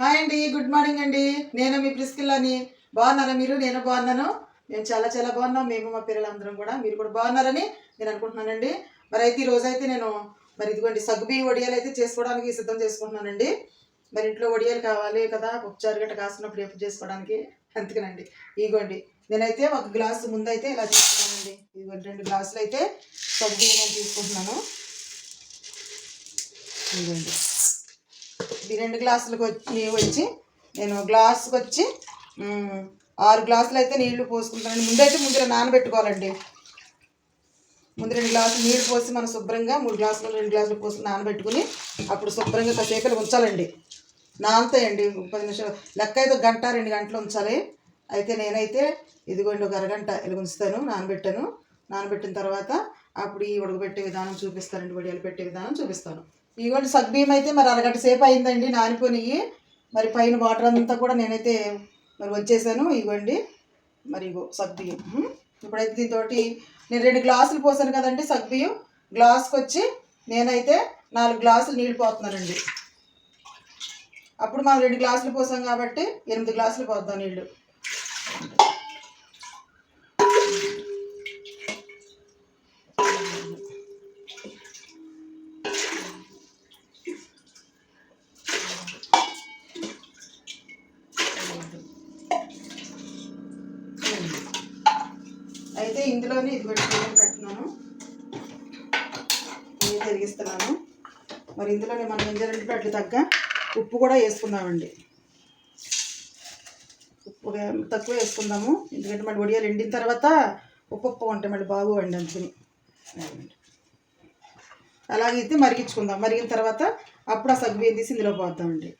Hi అండి good morning అండి. నేను మీ ప్రిస్కిల్లని. బాగున్నారా మీరు? నేను బాగున్నాను. మేము చాలా చాలా బాగున్నాం. మేము మా పిల్లలందరం కూడా. మీరు కూడా బాగున్నారని నేను అనుకుంటున్నానండి. మరి అయితే ఈరోజు అయితే నేను మరి ఇదిగోండి సగ్గుబియ్యం వడియాలు అయితే చేసుకోవడానికి సిద్ధం చేసుకుంటున్నానండి. మరి ఇంట్లో వడియాలు కావాలి కదా ఉపచారు గట్ట కాసినప్పుడు ఎప్పుడు చేసుకోవడానికి? అందుకేనండి. ఇదిగోండి నేనైతే ఒక గ్లాసు ముందు అయితే ఇలా తీసుకున్నానండి. ఇదిగోండి రెండు గ్లాసులు అయితే సగ్బి నేను తీసుకుంటున్నాను. ఇదిగోండి. రెండు గ్లాసులకు వచ్చి వచ్చి నేను గ్లాసుకి వచ్చి ఆరు గ్లాసులు అయితే నీళ్ళు పోసుకుంటానండి. ముందైతే ముందు నానబెట్టుకోవాలండి. ముందు రెండు గ్లాసులు నీళ్ళు పోసి మనం శుభ్రంగా మూడు గ్లాసులు రెండు గ్లాసులు పోసి నానబెట్టుకుని అప్పుడు శుభ్రంగా కాసేపలు ఉంచాలండి. నానతాయండి పది నిమిషాలు. లెక్క అయితే ఒక గంట రెండు గంటలు ఉంచాలి. అయితే నేనైతే ఇదిగోండి ఒక అరగంట ఇలా ఉంచుతాను నానబెట్టాను. నానబెట్టిన తర్వాత అప్పుడు ఈ ఉడకబెట్టే విధానం చూపిస్తానండి వడియాలు పెట్టే విధానం చూపిస్తాను. ఇదిగోండి సగ్బియ్యం అయితే మరి అరగంట సేపు అయిందండి నానిపోయి మరి పైన వాటర్ అంతా కూడా నేనైతే మరి వచ్చేసాను ఇగోండి మరి ఇగో సగ్బియ్యం ఇప్పుడైతే దీంతో నేను రెండు గ్లాసులు పోసాను కదండి సగ్బియ్యం గ్లాస్కి వచ్చి నేనైతే నాలుగు గ్లాసులు నీళ్ళు పోతున్నానండి. అప్పుడు మనం రెండు గ్లాసులు పోసాం కాబట్టి ఎనిమిది గ్లాసులు పోద్దాం నీళ్ళు. అయితే ఇందులోనే ఇది పెట్టి పెట్టున్నాను. నేను తిరిగిస్తున్నాను. మరి ఇందులోనే మనం చేయాలంటే అట్లా తగ్గ ఉప్పు కూడా వేసుకుందామండి. ఉప్పు తక్కువ వేసుకుందాము. ఎందుకంటే మళ్ళీ వడియాలు ఎండిన తర్వాత ఉప్పు ఉప్పు ఉంటాయి మళ్ళీ బాగోండి అందుకని. అలాగే అయితే మరిగించుకుందాం. మరిగిన తర్వాత అప్పుడు ఆ సగ్గు తీసి ఇందులో పోద్దామండి.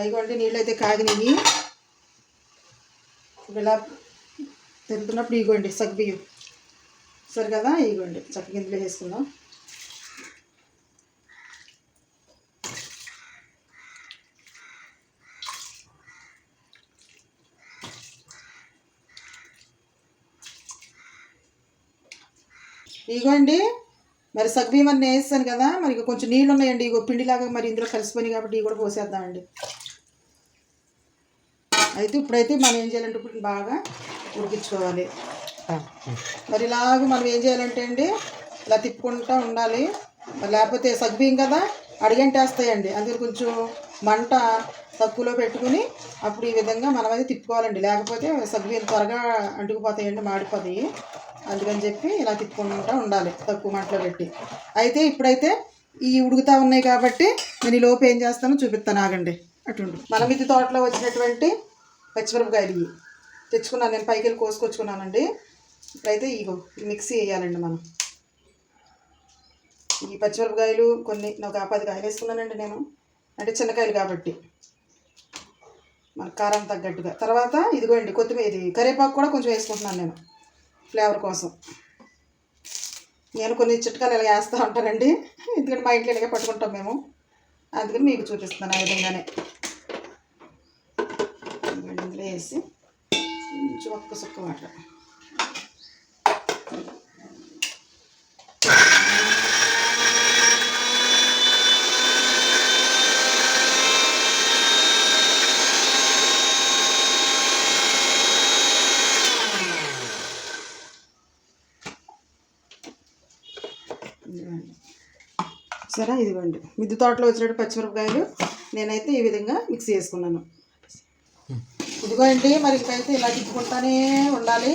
అయిగోండి నీళ్ళు అయితే కాగినాయి. ఇలా తిరుగుతున్నప్పుడు ఇగోండి సగ్గుబియ్యం సరే కదా ఇగోండి చక్క గింజలు వేసుకుందాం. ఇగోండి మరి సగ్గుబియ్యం అన్నీ వేస్తాను కదా మరి ఇక కొంచెం నీళ్ళు ఉన్నాయండి ఇగో పిండిలాగా మరి ఇందులో కలిసిపోయినాయి కాబట్టి ఇవి కూడా పోసేద్దామండి. అయితే ఇప్పుడైతే మనం ఏం చేయాలంటే ఇప్పుడు బాగా ఉడికించుకోవాలి. మరి ఇలాగ మనం ఏం చేయాలంటే అండి ఇలా తిప్పుకుంటూ ఉండాలి. లేకపోతే సగ్బియ్యం కదా అడిగంటేస్తాయండి. అందుకని కొంచెం మంట తక్కువలో పెట్టుకుని అప్పుడు ఈ విధంగా మనం అయితే తిప్పుకోవాలండి. లేకపోతే సగ్బియ్యం త్వరగా అంటుకుపోతాయండి మాడిపోతాయి. అందుకని చెప్పి ఇలా తిప్పుకుంటూ ఉండాలి తక్కువ మంటలో పెట్టి. అయితే ఇప్పుడైతే ఈ ఉడుకుతా ఉన్నాయి కాబట్టి నేను ఈ లోపు ఏం చేస్తానో చూపిస్తాను. ఆగండి. అటుండు మన మిద్ది తోటలో వచ్చినటువంటి పచ్చిమిరపకాయలు తెచ్చుకున్నాను నేను పైకి వెళ్ళి కోసుకొచ్చుకున్నానండి. ఇప్పుడైతే ఇగో మిక్సీ వేయాలండి మనం. ఈ పచ్చిమిరపకాయలు కొన్ని ఒక పది కాయలు వేసుకున్నానండి నేను. అంటే చిన్నకాయలు కాబట్టి. మన కారం తగ్గట్టుగా. తర్వాత ఇదిగోండి కొత్తిమీర ఇది కరివేపాకు కూడా కొంచెం వేసుకుంటున్నాను నేను ఫ్లేవర్ కోసం. నేను కొన్ని చిట్కాలు ఇలా వేస్తూ ఉంటానండి. ఎందుకంటే మా ఇంట్లో ఇలాగే పట్టుకుంటాం మేము. అందుకని మీకు చూపిస్తున్నాను ఆ విధంగానే. ఇందులో వేసి కొంచెం ఒక్క సుక్క మాట. సరే ఇదిగోండి. మిద్దె తోటలో వచ్చినట్టు పచ్చిమిరపకాయలు నేనైతే ఈ విధంగా మిక్స్ చేసుకున్నాను. ఇదిగోండి మరి ఇంకైతే ఇలా తిప్పుకుంటానే ఉండాలి.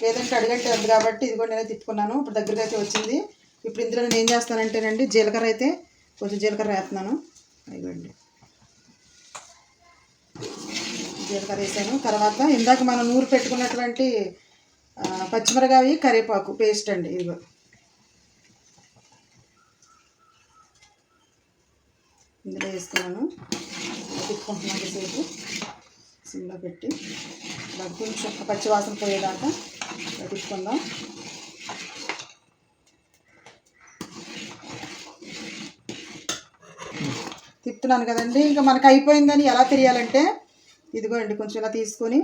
లేదంటే అడిగంటే ఉంది కాబట్టి ఇదిగోండి నేను తిప్పుకున్నాను. ఇప్పుడు దగ్గరికి అయితే వచ్చింది. ఇప్పుడు ఇందులో నేను ఏం చేస్తానంటేనండి జీలకర్ర అయితే కొంచెం జీలకర్ర వేస్తున్నాను. ఇదిగోండి. జీలకర్ర వేసాను. తర్వాత ఇందాక మనం నూరు పెట్టుకున్నటువంటి పచ్చిమిరకాయ కరివేపాకు పేస్ట్ అండి ఇదిగో. ఇందులో వేసుకున్నాను. తిప్పుకుంటున్నాను సేపు సిమ్లో పెట్టి కొంచెం పచ్చి వాసన పోయేదాకా ఇలా తిప్పుతున్నాను కదండి. ఇంకా మనకు అయిపోయిందని ఎలా తెలియాలంటే ఇదిగోండి కొంచెం ఇలా తీసుకొని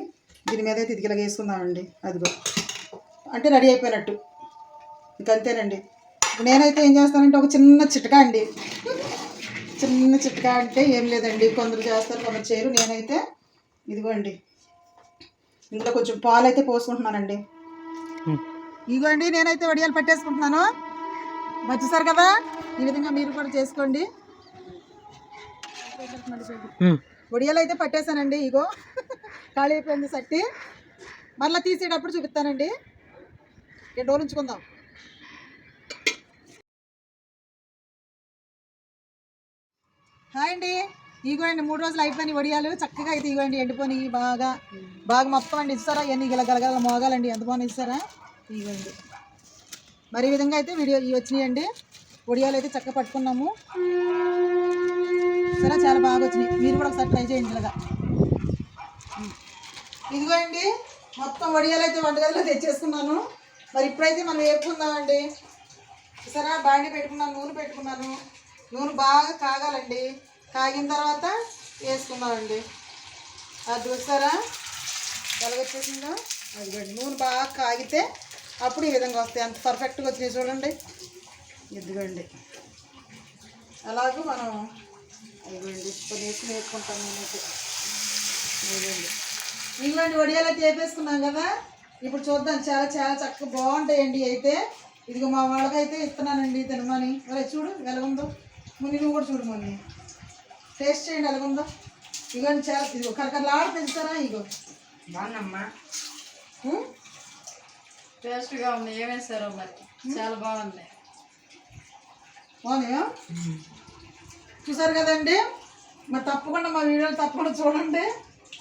దీని మీద అయితే ఇదిగిలా వేసుకుందామండి. అదిగో. అంటే రెడీ అయిపోయినట్టు. ఇంకంతేనండి నేనైతే ఏం చేస్తానంటే ఒక చిన్న చిట్కా అండి. చిన్న చిట్కా అంటే ఏం లేదండి. కొందరు చేస్తారు కొందరు చేయరు. నేనైతే ఇదిగోండి. ఇందులో కొంచెం పాలు అయితే పోసుకుంటున్నానండి ఇదిగోండి నేనైతే వడియాలు పట్టేసుకుంటున్నాను. వచ్చేసారు కదా? ఈ విధంగా మీరు కూడా చేసుకోండి. వడియాలు అయితే పట్టేశానండి ఇగో. ఖాళీ అయిపోయింది సట్టి. మళ్ళీ తీసేటప్పుడు చూపిస్తానండి. రెండు రోజులు ఉంచుకుందాం. హాయ్ అండి. ఇగోండి మూడు రోజులు అయిపోయినాయి వడియాలు. చక్కగా అయితే ఇగోండి ఎండిపోయి బాగా. బాగా మొత్తం అండి ఇస్తారా? ఇవన్నీ ఇలా గలగల మోగాలండి ఎంత బాగా ఇస్తారా? ఇగోండి మరి ఈ విధంగా అయితే వీడియో ఇవి వచ్చినాయండి. వడియాలు అయితే చక్కగా పట్టుకున్నాము. సరే చాలా బాగా వచ్చినాయి. మీరు కూడా ఒకసారి ట్రై చేయండి ఇలాగా. ఇదిగోండి మొత్తం వడియాలు అయితే వంటగదిలో తెచ్చేసుకున్నాను. మరి ఇప్పుడైతే మనం వేపుకుందామండి సరే బాండి పెట్టుకున్నాను నూనె పెట్టుకున్నాను. నూనె బాగా కాగాలండి. కాగిన తర్వాత వేసుకుందామండి. అది చూసారా? ఎలాగొచ్చేసిందో అదిగోండి నూనె బాగా కాగితే అప్పుడు ఈ విధంగా వస్తాయి. అంత పర్ఫెక్ట్గా వచ్చినాయి చూడండి. ఇదిగోండి. అలాగే మనం ఇదిగోండి కొన్ని వేసి నేర్చుకుంటాం నేనైతే. ఇదిగోండి. ఇదిగోండి వడియాలో చేపేసుకున్నాం కదా? ఇప్పుడు చూద్దాం చాలా చాలా చక్కగా బాగుంటాయండి అయితే. ఇదిగో మా వాళ్ళకైతే ఇస్తున్నానండి తినమని మరి చూడు ఎలాగుందో ముని నువ్వు కూడా చూడు మొన్నీ. టేస్ట్ చేయండి ఎలాగుందో ఇదిగోండి చాలా ఇదిగో కరకరలాడు పెంచుతారా ఇగో బాగుందమ్మా. ఉం? టేస్ట్గా ఉంది. ఏమేసారో మరి? చాలా బాగుంది. బాగున్నాయా? చూసారు కదండి? మరి తప్పకుండా మా వీడియోలు తప్పకుండా చూడండి.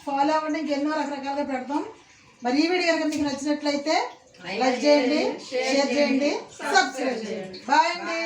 ఫాలో అవ్వండి. ఇంకెన్నో రకరకాలుగా పెడతాం. మరి ఈ వీడియో కనుక మీకు నచ్చినట్లయితే లైక్ చేయండి షేర్ చేయండి సబ్స్క్రైబ్ చేయండి. బాయ్ అండి.